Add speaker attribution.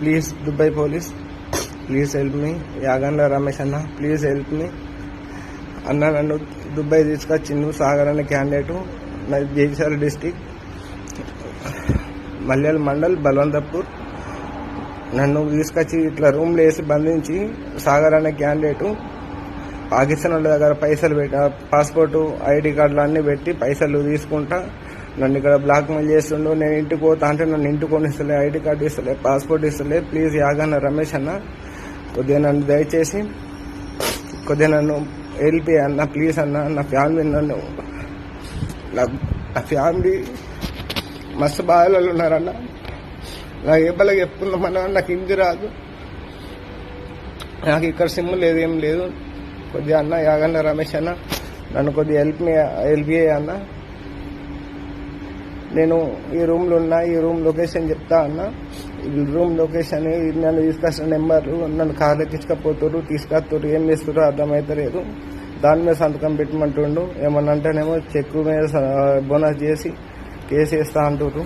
Speaker 1: Please Dubai police. Please help me. Yagandla Ramesh అన్న please help మీ. అన్న నన్ను Dubai తీసుకొచ్చిండు సాగర్ అనే క్యాండిడేటు. నాది జైసాల్ డిస్టిక్. మల్యాల మండల్ బల్వంతపూర్. నన్ను తీసుకొచ్చి ఇట్లా రూమ్లో వేసి బంధించి సాగర్ అనే క్యాండిడేటు. పాకిస్తాన్ వాళ్ళ దగ్గర పైసలు పెట్టి పాస్పోర్టు ఐడి కార్డులు అన్నీ పెట్టి పైసలు తీసుకుంటా. నన్ను ఇక్కడ బ్లాక్ మెయిల్ చేస్తుండు నేను ఇంటికి పోతా అంటే నన్ను ఇంటికి కొనిస్తలే ఐడి కార్డు ఇస్తలే పాస్పోర్ట్ ఇస్తలే. ప్లీజ్ యాగన్న రమేష్ అన్న కొద్దిగా నన్ను దయచేసి కొద్దిగా నన్ను హెల్ప్ అన్న ప్లీజ్ అన్న నా ఫ్యామిలీ నన్ను నా నా ఫ్యామిలీ మస్తు బాధలలో ఉన్నారన్న. నా ఏ చెప్పుకుందామన్నా నాకు హిందీ రాదు. నాకు ఇక్కడ సిమ్ లేదు ఏం లేదు. కొద్దిగా అన్న యాగన్న రమేష్ అన్న నన్ను కొద్దిగా హెల్ప్ హెల్ప్ చేయ అన్న. నేను ఈ రూమ్లో ఉన్నా ఈ రూమ్ లొకేషన్ చెప్తా అన్న ఈ రూమ్ లొకేషన్ నన్ను తీసుకొచ్చిన నెంబర్ నన్ను కార్లు ఎక్కించకపోతారు తీసుకొస్తారు ఏం చేస్తారో అర్థమవుతలేదు దాని మీద సంతకం పెట్టమంటుండు. ఏమన్నా అంటేనేమో చెక్కు మీద బోనస్ చేసి కేసు వేస్తా అంటారు